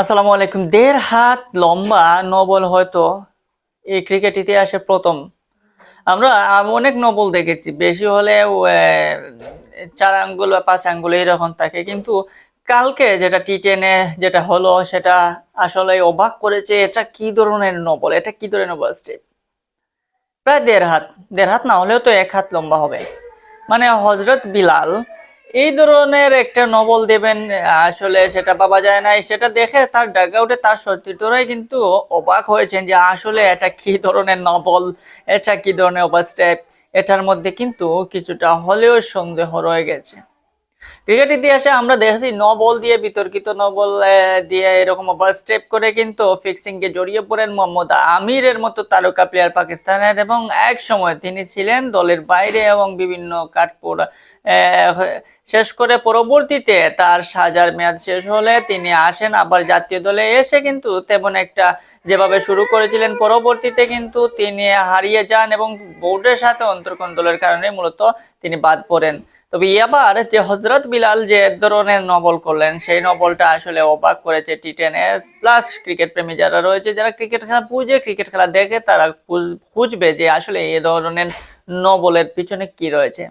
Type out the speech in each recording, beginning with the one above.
আসসালামু আলাইকুম। দেড় হাত লম্বা নবল হয়তো এই ক্রিকেট ইতিহাসে প্রথম। আমরা অনেক নবল দেখেছি। বেশি হলে চার আঙ্গুল বা পাঁচ আঙ্গুল এরকম থাকে। কিন্তু কালকে যেটা টি টেনে যেটা হলো, সেটা আসলে অবাক করেছে, এটা কি ধরনের নবল? এটা কি ধরনের নবল স্টেপ? প্রায় দেড় হাত। দেড় হাত না হলেও তো এক হাত লম্বা হবে। মানে হজরত বিলাল এই ধরনের একটা নবল দেবেন, আসলে সেটা পাওয়া যায় না সেটা দেখে তার ডাগআউটে তার সতীর্থরাই কিন্তু অবাক হয়েছেন যে আসলে এটা কি ধরনের নবল এটা কি ধরনের ওভার স্টেপ এটার মধ্যে কিন্তু কিছুটা হলেও সন্দেহ রয়ে গেছে। ক্রিকেট ইতিহাসে আমরা দেখেছি ন বল দিয়ে বিতর্কিত, ন বল দিয়ে এরকম ওভার স্টেপ করে কিন্তু ফিক্সিং কে জড়িয়ে পড়েন মোহাম্মদ আমিরের মতো তারকা প্লেয়ার পাকিস্তানের এবং এক সময় তিনি ছিলেন দলের বাইরে এবং বিভিন্ন কাঠপোড়া শেষ করে পরবর্তীতে তার সাজার মেয়াদ শেষ হলে তিনি আসেন আবার জাতীয় দলে এসে কিন্তু তেমন একটা যেভাবে শুরু করেছিলেন পরবর্তীতে কিন্তু তিনি হারিয়ে যান এবং বোর্ডের সাথে অন্তর্কোণ দলের কারণে মূলত তিনি বাদ পড়েন। তবে এবার যে হজরত বিলাল যে এক ধরনের নবল করলেন, সেই নবলটা আসলে অবাক করেছে টি টেনে প্লাস ক্রিকেট প্রেমী যারা রয়েছে, যারা ক্রিকেট খেলা বুঝে ক্রিকেট খেলা দেখে, তারা বুঝবে যে আসলে এ ধরনের নবলের পিছনে কি রয়েছে।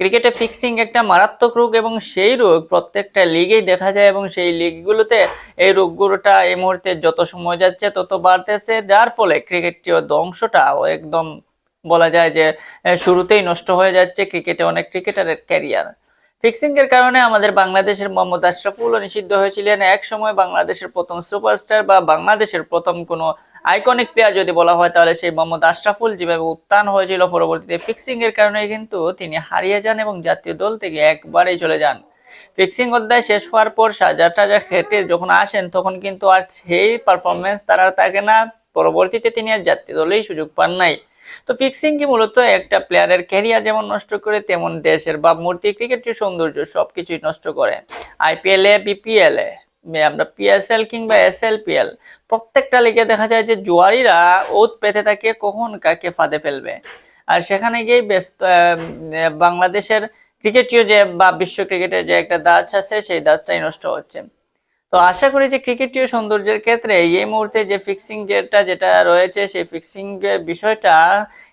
ক্রিকেটে ফিক্সিং একটা মারাত্মক রোগ এবং সেই রোগ প্রত্যেকটা লিগেই দেখা যায় এবং সেই লিগগুলোতে এই রোগগুলোটা এই মুহূর্তে যত সময় যাচ্ছে, তত বাড়তেছে। যার ফলে ক্রিকেটটিও ধ্বংসটা একদম বলা যায় যে শুরুতেই নষ্ট হয়ে যাচ্ছে ক্রিকেটে অনেক ক্রিকেটারের ক্যারিয়ার। ফিক্সিং এর কারণে আমাদের বাংলাদেশের মোহাম্মদ আশরাফুলও নিষিদ্ধ হয়েছিলেন। এক সময় বাংলাদেশের প্রথম সুপারস্টার বা বাংলাদেশের প্রথম কোনো আইকনিক প্লেয়ার যদি বলা হয়, তাহলে সেই মোহাম্মদ আশরাফুল যেভাবে উত্থান হয়েছিল, পরবর্তীতে ফিক্সিং এর কারণে কিন্তু তিনি হারিয়ে যান এবং জাতীয় দল থেকে একবারেই চলে যান। ফিক্সিং অধ্যায় শেষ হওয়ার পর সাজা টাজা খেটে যখন আসেন, তখন কিন্তু আর সেই পারফরমেন্স তারা থাকে না। পরবর্তীতে তিনি আর জাতীয় দলেই সুযোগ পান নাই। তো ফিক্সিং কি মূলত একটা প্লেয়ারের ক্যারিয়ার যেমন নষ্ট করে, তেমন দেশের ভাবমূর্তি ক্রিকেটের সৌন্দর্য সবকিছুই নষ্ট করে। আইপিএল এ বিপিএল এ আমরা পিএসএল কিংবা এসএলপিএল প্রত্যেকটা লিগে দেখা যায় যে জুয়ারিরা ওত পেতে থাকে, কখন কাকে ফাঁদে ফেলবে। আর সেখানে গিয়ে ব্যস্ত বাংলাদেশের ক্রিকেটীয় যে বা বিশ্ব ক্রিকেটের যে একটা দাস আছে, সেই দাসটাই নষ্ট হচ্ছে। তো আশা করি যে ক্রিকেটীয় সৌন্দর্যের ক্ষেত্রে এই মুহূর্তে যে ফিক্সিং যেটা যেটা রয়েছে, সেই ফিক্সিং এর বিষয়টা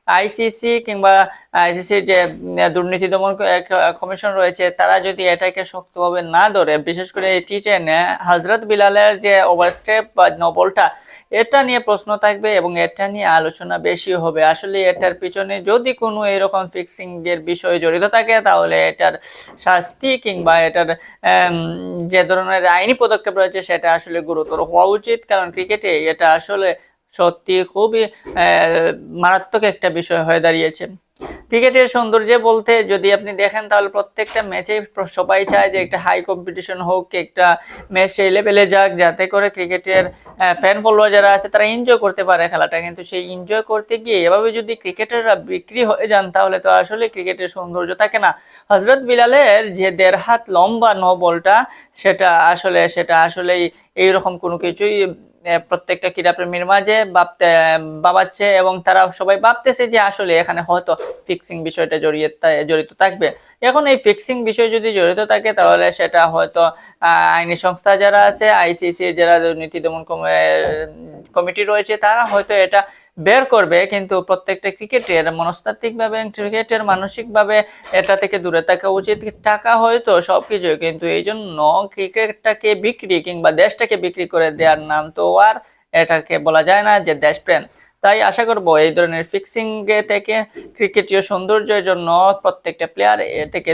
আইসিসি কিংবা আইসিসির যে দুর্নীতি দমন কমিশন রয়েছে, তারা যদি এটাকে শক্তভাবে না ধরে, বিশেষ করে টি টেনে হজরত বিলালের যে ওভারস্টেপ বা নবলটা এটা নিয়ে প্রশ্ন থাকবে এবং এটা নিয়ে আলোচনা বেশি হবে। আসলে এটার পিছনে যদি কোনো এরকম ফিক্সিং এর বিষয় জড়িত থাকে, তাহলে এটার শাস্তি কিংবা এটার যে ধরনের আইনি পদক্ষেপ রয়েছে, সেটা আসলে গুরুতর হওয়া উচিত। কারণ ক্রিকেটে এটা আসলে সত্যি খুবই মারাত্মক একটা বিষয় হয়ে দাঁড়িয়েছে। ক্রিকেটের সৌন্দর্য বলতে যদি আপনি দেখেন, তাহলে প্রত্যেকটা ম্যাচে সবাই চায় যে একটা হাই কম্পিটিশন হোক, একটা ম্যাচ সেই লেভেলে যাক, যাতে করে ক্রিকেটের ফ্যান ফলোয়ার যারা আছে, তারা এনজয় করতে পারে খেলাটা। কিন্তু সেই এনজয় করতে গিয়ে এভাবে যদি ক্রিকেটাররা বিক্রি হয়ে যান, তাহলে তো আসলে ক্রিকেটের সৌন্দর্য থাকে না। হজরত বিলালের যে দেড় হাত লম্বা ন বলটা সেটা আসলে, সেটা আসলেই এইরকম কোনো কিছুই প্রত্যেকটা ক্রীড়াপ্রেমীর মাঝে ভাবতে, ভাবাচ্ছে এবং তারা সবাই ভাবতেছে যে আসলে এখানে হয়তো ফিক্সিং বিষয়টা জড়িয়ে জড়িত থাকবে। এখন এই ফিক্সিং বিষয় যদি জড়িত থাকে তাহলে সেটা হয়তো আইনি সংস্থা যারা আছে আইসিসি যারা দুর্নীতি দমন কমিটি রয়েছে, তারা হয়তো এটা বের করবে, কিন্তু প্রত্যেকটা ক্রিকেটের মনস্তাত্ত্বিকভাবে ক্রিকেটের মানসিকভাবে এটা থেকে দূরে থাকা উচিত। টাকা হয়তো সবকিছু, কিন্তু এই জন্য ক্রিকেটটাকে বিক্রি কিংবা দেশটাকে বিক্রি করে দেওয়ার নাম তো আর এটাকে বলা যায় না যে দেশ দেশপ্রেম। তাই আশা করব এই ধরনের ফিক্সিং থেকে ক্রিকেটীয় সৌন্দর্যের জন্য প্রত্যেকটা প্লেয়ার এ থেকে